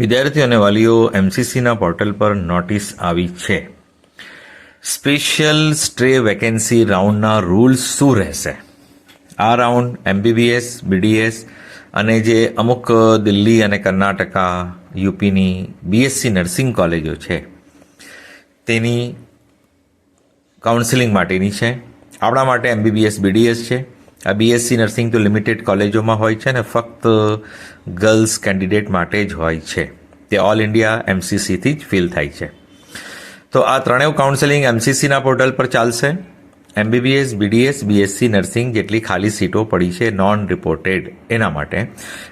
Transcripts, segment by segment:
વિદ્યાર્થીઓ અને વાલીઓ એમસીસીના પોર્ટલ પર નોટિસ આવી છે. સ્પેશિયલ સ્ટ્રે વેકેન્સી રાઉન્ડના રૂલ્સ શું રહેશે? આ રાઉન્ડ એમબીબીએસ બીડીએસ અને જે અમુક દિલ્હી અને કર્ણાટકા યુપીની બીએસસી નર્સિંગ કોલેજો છે, તેની કાઉન્સિલિંગ માટેની છે. આપણા માટે એમબીબીએસ બીડીએસ છે. આ બીએસસી નર્સિંગ તો લિમિટેડ કોલેજોમાં હોય છે ને, ફક્ત ગર્લ્સ કેન્ડિડેટ માટે જ હોય છે. તે ઓલ ઇન્ડિયા એમસીસીથી જ ફિલ થાય છે. તો આ ત્રણેય કાઉન્સેલિંગ એમસીસીના પોર્ટલ પર ચાલશે. એમબીબીએસ બીડીએસ બીએસસી નર્સિંગ જેટલી ખાલી સીટો પડી છે નોન રિપોર્ટેડ એના માટે.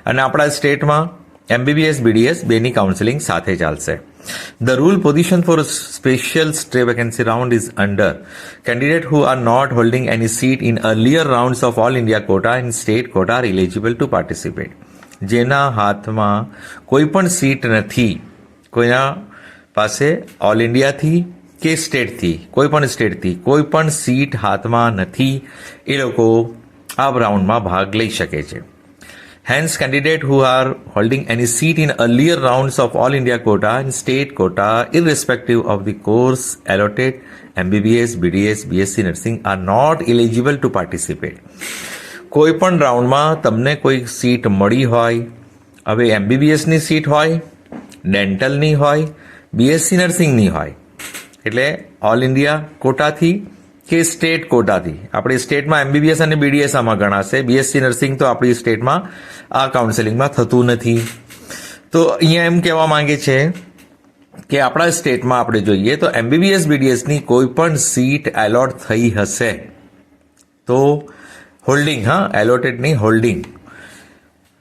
અને આપણા સ્ટેટમાં એમબીબીએસ બીડીએસ બેની કાઉન્સેલિંગ સાથે ચાલશે the rule position for special stay vacancy round is under candidate who are not holding any seat in earlier rounds of all India quota in state quota are eligible to participate જેના હાથમાં કોઈ પણ seat નથી, કોઈના પાસે all ઇન્ડિયાથી કે સ્ટેટથી કોઈ પણ સ્ટેટથી કોઈ પણ સીટ હાથમાં નથી, એ લોકો આ રાઉન્ડમાં ભાગ લઈ શકે છે. Hence, candidates who are holding any seat in earlier rounds of All India quota and state quota, irrespective of the course allotted, MBBS, BDS, BSc nursing, are not eligible to participate. કોઈ પણ રાઉન્ડમાં તમને કોઈ seat મળી હોય હવે એમબીબીએસની seat હોય ડેન્ટલની હોય બીએસસી નર્સિંગની હોય એટલે ઓલ ઇન્ડિયા કોટાથી કે સ્ટેટ કોટાથી. આપણી સ્ટેટમાં એમબીબીએસ અને બીડીએસ આમાં ગણાશે. બીએસસી નર્સિંગ તો આપણી સ્ટેટમાં આ કાઉન્સેલિંગમાં થતું નથી. તો અહીંયા એમ કહેવા માંગે છે કે આપણા સ્ટેટમાં આપણે જોઈએ તો એમબીબીએસ બીડીએસની કોઈ પણ સીટ એલોટ થઈ હશે. તો હોલ્ડિંગ, હા, એલોટેડ નહીં, હોલ્ડિંગ.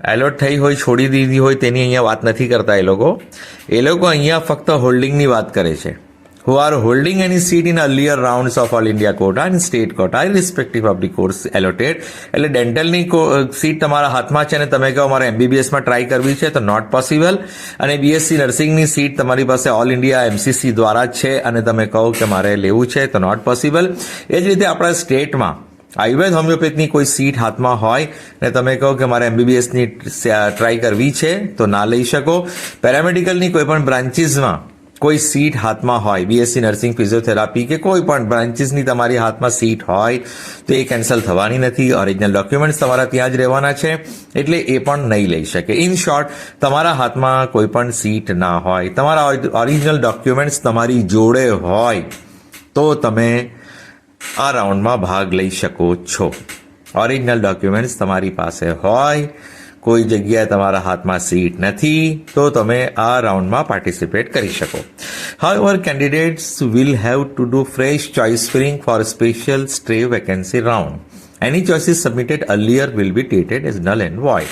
એલોટ થઈ હોય, છોડી દીધી હોય તેની અહીંયા વાત નથી કરતા એ લોકો. એ લોકો અહીંયા ફક્ત હોલ્ડિંગની વાત કરે છે. Who are holding any seat in earlier rounds of all India quota and state quota, irrespective of the course allotted. એટલે ડેન્ટલની સીટ તમારા હાથમાં છે અને તમે કહો મારે એમબીબીએસમાં ટ્રાય કરવી છે, તો નોટ પોસિબલ અને બીએસસી નર્સિંગની સીટ તમારી પાસે ઓલ ઇન્ડિયા એમસીસી દ્વારા છે, અને તમે કહો કે મારે લેવું છે, તો નોટ પોસિબલ એ જ રીતે આપણા સ્ટેટમાં આયુર્વેદ હોમિયોપેથની કોઈ સીટ હાથમાં હોય, ને તમે કહો કે મારે એમબીબીએસની ટ્રાય કરવી છે, તો ના લઈ શકો. પેરામેડિકલની કોઈ પણ બ્રાન્ચીસમાં કોઈ સીટ હાથમાં હોય બીએસસી નર્સિંગ, ફિઝિયોથેરાપી કે કોઈ પણ બ્રાન્ચીસની તમારી હાથમાં સીટ હોય, તો એ કેન્સલ થવાની નથી. ઓરિજિનલ ડોક્યુમેન્ટ્સ તમારા ત્યાં જ રહેવાના છે, એટલે એ પણ નહીં લઈ શકે. ઇન શોર્ટ તમારા હાથમાં કોઈ પણ સીટ ના હોય, તમારા ઓરિજિનલ ડોક્યુમેન્ટ્સ તમારી જોડે હોય, તો તમે આ રાઉન્ડમાં ભાગ લઈ શકો છો. ઓરિજિનલ ડોક્યુમેન્ટ્સ તમારી પાસે હોય કોઈ જગ્યાએ તમારા હાથમાં સીટ નથી, તો તમે આ રાઉન્ડમાં પાર્ટિસિપેટ કરી શકો. However candidates will have to do fresh choice filling for special stray vacancy round any choices submitted earlier will be treated as null and void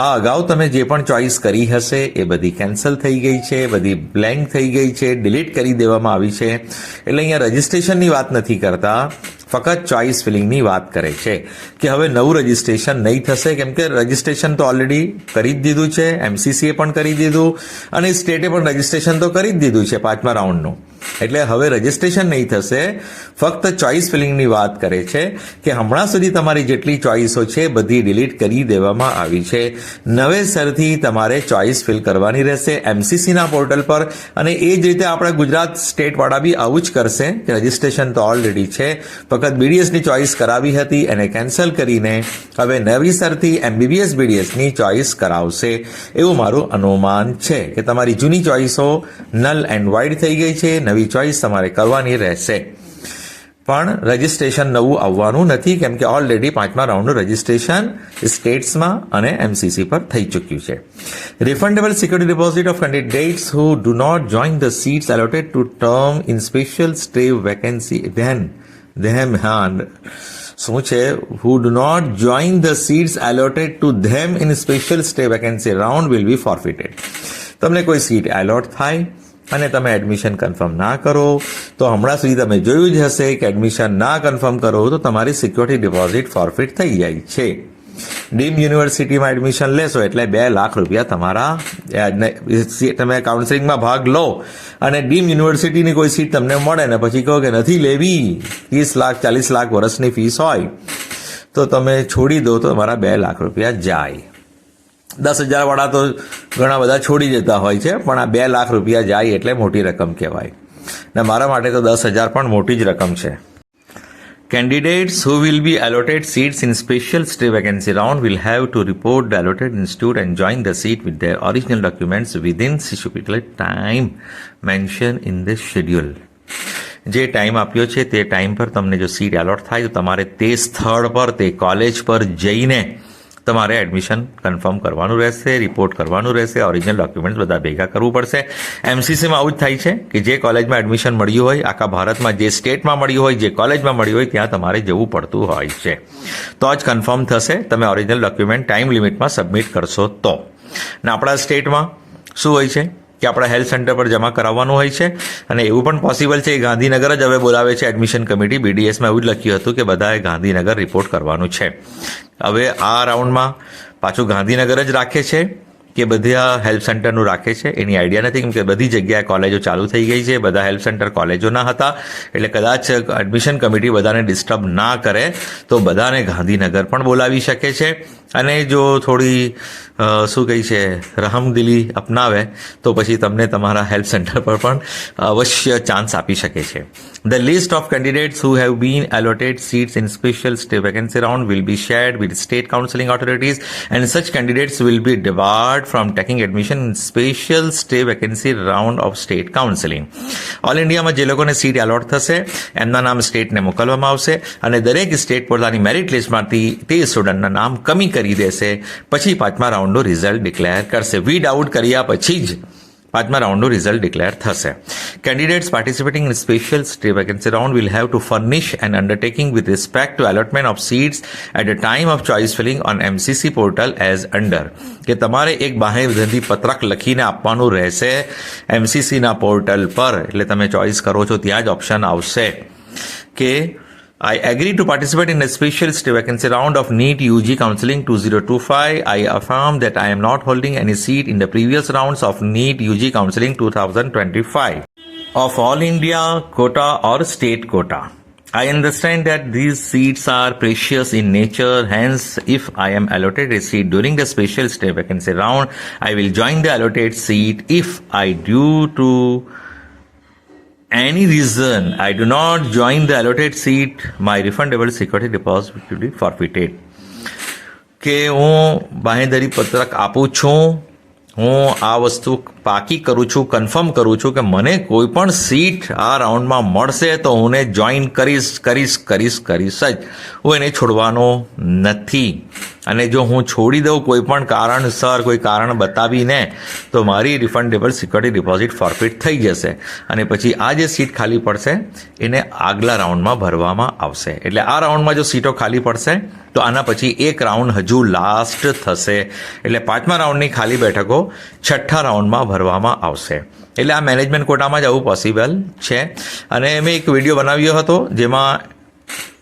આ અગાઉ તમે જે પણ ચોઇસ કરી હશે, એ બધી કેન્સલ થઈ ગઈ છે, બધી બ્લેન્ક થઈ ગઈ છે ડિલીટ કરી દેવામાં આવી છે. એટલે અહીંયા રજિસ્ટ્રેશનની વાત નથી કરતા. ફક્ત ચોઇસ ફિલિંગની વાત કરે છે કે હવે નવું રજિસ્ટ્રેશન નહીં થશે, કેમ કે રજિસ્ટ્રેશન તો ઓલરેડી કરી જ દીધું છે એમસીસીએ પણ કરી દીધું, અને સ્ટેટે પણ રજિસ્ટ્રેશન તો કરી જ દીધું છે પાંચમા રાઉન્ડનું એટલે હવે રજિસ્ટ્રેશન નહીં થશે. ફક્ત ચોઇસ ફિલિંગની વાત કરે છે કે હમણાં સુધી તમારી જેટલી ચોઇસો છે, બધી ડિલીટ કરી દેવામાં આવી છે. નવેસરથી તમારે ચોઇસ ફિલ કરવાની રહેશે એમસીસીના પોર્ટલ પર અને એ જ રીતે આપણા ગુજરાત સ્ટેટવાળા બી આવું જ કરશે કે રજિસ્ટ્રેશન તો ઓલરેડી છે, ફક્ત બીડીએસની ચોઇસ કરાવી હતી, એને કેન્સલ કરીને હવે નવીસરથી એમબીબીએસ બીડીએસની ચોઇસ કરાવશે. એવું મારું અનુમાન છે કે તમારી જૂની ચોઇસો નલ એન્ડ વાઇડ થઈ ગઈ છે નવી ચોઇસ તમારે કરવાની રહેશે. પણ રજિસ્ટ્રેશન નવું આવવાનું નથી, કેમ કે ઓલરેડી પાંચમા રાઉન્ડનું રજિસ્ટ્રેશન સ્ટેટ્સમાં અને એમસીસી પર થઈ ચૂક્યું છે. Refundable security deposit of candidates who do not join the seats allotted to term in special stay vacancy then them હા શું છે? Who do not join the seats allotted to them in special stay vacancy round will be forfeited તમને કોઈ seat allot થાય અને તમે admission confirm ના કરો, તો હમણાં સુધી તમે જોયું જ હશે કે એડમિશન ના કન્ફર્મ કરો તો તમારી સિક્યોરિટી ડિપોઝિટ ફોરફિટ થઈ જાય છે. ડીમ યુનિવર્સિટીમાં એડમિશન લેશો એટલે બે લાખ રૂપિયા તમારા તમે કાઉન્સિલિંગમાં ભાગ લો અને ડીમ યુનિવર્સિટીની કોઈ સીટ તમને મળે ને પછી કહો કે નથી લેવી, ત્રીસ લાખ, ચાલીસ લાખ વર્ષની ફીસ હોય, તો તમે છોડી દો તો તમારા બે લાખ રૂપિયા જાય. દસ હજારવાળા તો ઘણા બધા છોડી દેતા હોય છે પણ આ બે લાખ રૂપિયા જાય એટલે મોટી રકમ કહેવાય ને મારા માટે તો દસ હજાર પણ મોટી જ રકમ છે Candidates who will be allotted seats in special stay vacancy round will have to report the allotted institute and join the seat with their original documents within stipulated time mentioned in the schedule. જે time આપ્યો છે તે time પર તમને જો seat allot થાય તો તમારે તે સ્થળ પર તે કોલેજ પર જઈને તમારે એડમિશન કન્ફર્મ કરવાનું રહેશે રિપોર્ટ કરવાનું રહેશે ઓરિજિનલ ડોક્યુમેન્ટ્સ બધા ભેગા કરવું પડશે. એમસીસીમાં આવું જ થાય છે કે જે કોલેજમાં એડમિશન મળ્યું હોય, આખા ભારતમાં જે સ્ટેટમાં મળ્યું હોય, જે કોલેજમાં મળ્યું હોય, ત્યાં તમારે જવું પડતું હોય છે. તો જ કન્ફર્મ થશે, તમે ઓરિજિનલ ડોક્યુમેન્ટ ટાઈમ લિમિટમાં સબમિટ કરશો તો. ને આપણા સ્ટેટમાં શું હોય છે? કે આપણા હેલ્થ સેન્ટર પર જમા કરાવવાનું હોય છે. અને એવું પણ પોસિબલ છે, એ ગાંધીનગર જ હવે બોલાવે છે એડમિશન કમિટી. બીડીએસમાં એવું જ લખ્યું હતું કે બધાએ ગાંધીનગર રિપોર્ટ કરવાનું છે. હવે આ રાઉન્ડમાં પાછું ગાંધીનગર જ રાખે છે. કે બધા હેલ્પ સેન્ટરનું રાખે છે? એની આઈડિયા નથી, કેમ કે બધી જગ્યાએ કોલેજો ચાલુ થઈ ગઈ છે, બધા હેલ્પ સેન્ટર કોલેજોના હતા, એટલે કદાચ એડમિશન કમિટી બધાને ડિસ્ટર્બ ના કરે, તો બધાને ગાંધીનગર પણ બોલાવી શકે છે. અને જો થોડી શું કહી છે રહમદિલી અપનાવે, તો પછી તમને તમારા હેલ્પ સેન્ટર પર પણ અવશ્ય ચાન્સ આપી શકે છે. The list of candidates who been allotted seats seats in stay vacancy round will be shared with state counselling authorities and such candidates will be be debarred from taking admission in special stay vacancy round of state counseling. All ઇન્ડિયામાં જે લોકોને seat allot થશે, એમના નામ સ્ટેટને મોકલવામાં આવશે અને દરેક સ્ટેટ પોતાની મેરિટ લિસ્ટમાંથી તે સ્ટુડન્ટના નામ કમી કરી દેશે, પછી પાંચમા રાઉન્ડનું રિઝલ્ટ ડિક્લેર કરશે. વીડ આઉટ કર્યા પછી જ પાંચમા રાઉન્ડનું રિઝલ્ટ ડિક્લેર થશે. Candidates participating in special stay vacancy round will have to furnish an undertaking with respect to allotment of seats at a time of choice filling on MCC portal as under કે તમારે એક બાહેધરી પત્રક લખીને આપવાનું રહેશે એમસીસીના portal પર. એટલે તમે ચોઇસ કરો છો, ત્યાં જ ઓપ્શન આવશે. કે I agree to participate in a special stay vacancy round of NEET UG Counseling 2025. I affirm that I am not holding any seat in the previous rounds of NEET UG Counseling 2025 of All India quota or state quota. I understand that these seats are precious in nature, hence, if I am allotted a seat during the special stay vacancy round, I will join the allotted seat if I due to any reason I do not join the allotted seat, my refundable security deposit will be forfeited. કે હું બાંહેધરી પત્રક આપું છું હું આ વસ્તુ પાકી કરું છું કન્ફર્મ કરું છું કે મને કોઈ પણ સીટ આ રાઉન્ડમાં મળશે તો હું જોઈન કરીશ કરીશ કરીશ કરીશ જ. હું એને છોડવાનો નથી. અને જો હું છોડી દઉં કોઈ પણ કારણસર, કોઈ કારણ બતાવીને, તો મારી રિફંડેબલ સિક્યોરિટી ડિપોઝિટ ફોરફિટ થઈ જશે. અને પછી આ જે સીટ ખાલી પડશે, એને આગલા રાઉન્ડમાં ભરવામાં આવશે. એટલે આ રાઉન્ડમાં જો સીટો ખાલી પડશે, તો આના પછી એક રાઉન્ડ હજુ લાસ્ટ થશે. એટલે પાંચમા રાઉન્ડની ખાલી બેઠકો છઠ્ઠા રાઉન્ડમાં ભરવામાં આવશે. એટલે આ મેનેજમેન્ટ કોટામાં જ આવું પોસિબલ છે. અને મેં એક વીડિયો બનાવ્યો હતો, જેમાં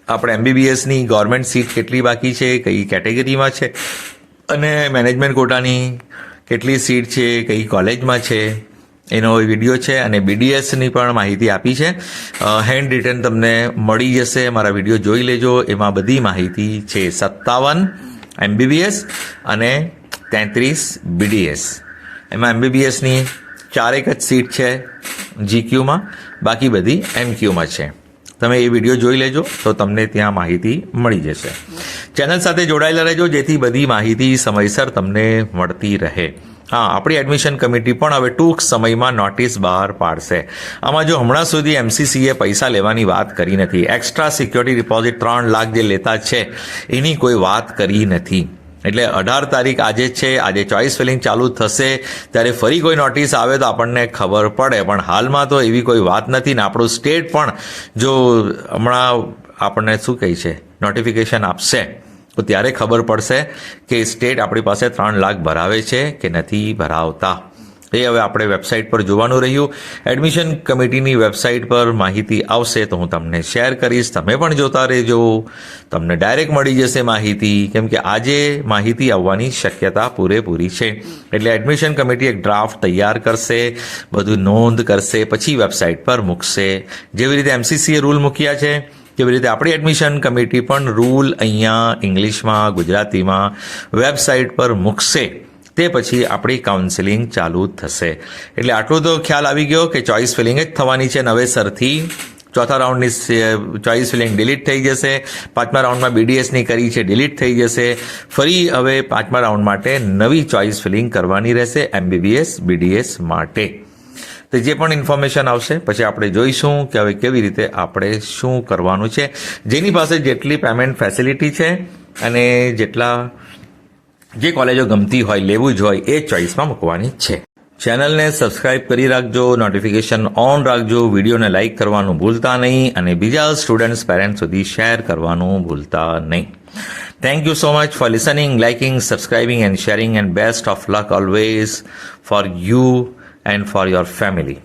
આપણે એમબીબીએસની ગવર્મેન્ટ સીટ કેટલી બાકી છે, કઈ કેટેગરીમાં છે, અને મેનેજમેન્ટ કોટાની કેટલી સીટ છે, કઈ કોલેજમાં છે, એનો વીડિયો છે, અને બીડીએસની પણ માહિતી આપી છે. હેન્ડ રિટર્ન તમને મળી જશે, મારા વીડિયો જોઈ લેજો. એમાં બધી માહિતી છે. સત્તાવન એમબીબીએસ અને તેત્રીસ બીડીએસ એમાં એમબીબીએસની ચારેક જ સીટ છે જીક્યુમાં બાકી બધી એમક્યુમાં છે. તમે એ વીડિયો જોઈ લેજો તો તમને ત્યાં માહિતી મળી જશે. ચેનલ સાથે જોડાયેલા રહેજો, જેથી બધી માહિતી સમયસર તમને મળતી રહે. હા, આપણી એડમિશન કમિટી પણ હવે ટૂંક સમયમાં નોટિસ બહાર પાડશે. આમાં જો હમણાં સુધી એમસીસીએ પૈસા લેવાની વાત કરી નથી એક્સ્ટ્રા સિક્યોરિટી ડિપોઝિટ ત્રણ લાખ જે લેતા છે, એની કોઈ વાત કરી નથી. એટલે અઢાર તારીખ આજે છે, આજે ચોઇસ ફિલિંગ ચાલુ થશે. ત્યારે ફરી કોઈ નોટિસ આવે તો આપણને ખબર પડે. પણ હાલમાં તો એવી કોઈ વાત નથી ને આપણું સ્ટેટ પણ જો હમણાં આપણને શું કહે છે? નોટિફિકેશન આપશે. તો ત્યારે ખબર પડશે કે સ્ટેટ આપણી પાસે ત્રણ લાખ ભરાવે છે કે નથી ભરાવતા. એ હવે આપણે વેબસાઇટ પર જોવાનું રહ્યું. એડમિશન કમિટીની વેબસાઇટ પર માહિતી આવશે તો હું તમને શેર કરીશ. તમે પણ જોતા રહેજો. તમને ડાયરેક્ટ મળી જશે માહિતી, કેમ કે આજે માહિતી આવવાની શક્યતા પૂરેપૂરી છે. એટલે એડમિશન કમિટી એક ડ્રાફ્ટ તૈયાર કરશે, બધું નોંધ કરશે, પછી વેબસાઇટ પર મૂકશે. જેવી રીતે એમસીસીએ રૂલ મૂક્યા છે કેવી રીતે આપણી એડમિશન કમિટી પણ રૂલ અહીંયા ઇંગ્લિશમાં, ગુજરાતીમાં વેબસાઇટ પર મૂકશે. તે પછી આપણી કાઉન્સેલિંગ ચાલુ થશે. એટલે આટલું તો ખ્યાલ આવી ગયો કે ચોઇસ ફિલિંગ જ થવાની છે. નવેસરથી ચોથા રાઉન્ડની ચોઇસ ફિલિંગ ડિલીટ થઈ જશે. પાંચમા રાઉન્ડમાં બીડીએસની કરી છે ડિલીટ થઈ જશે. ફરી હવે પાંચમા રાઉન્ડ માટે નવી ચોઇસ ફિલિંગ કરવાની રહેશે એમબીબીએસ બીડીએસ માટે. તો જે પણ ઇન્ફોર્મેશન આવશે, પછી આપણે જોઈશું કે હવે કેવી રીતે આપણે શું કરવાનું છે. જેની પાસે જેટલી પેમેન્ટ ફેસિલિટી છે અને જેટલા જે કોલેજો ગમતી હોય લેવું જ હોય એ ચોઇસમાં મૂકવાની છે. ચેનલને સબસ્ક્રાઇબ કરી રાખજો, નોટિફિકેશન ઓન રાખજો, વિડીયોને લાઇક કરવાનું ભૂલતા નહીં અને બીજા સ્ટુડન્ટ્સ પેરેન્ટ્સ સુધી શેર કરવાનું ભૂલતા નહીં. Thank you so much for listening liking subscribing and sharing and best of luck always for you and for your family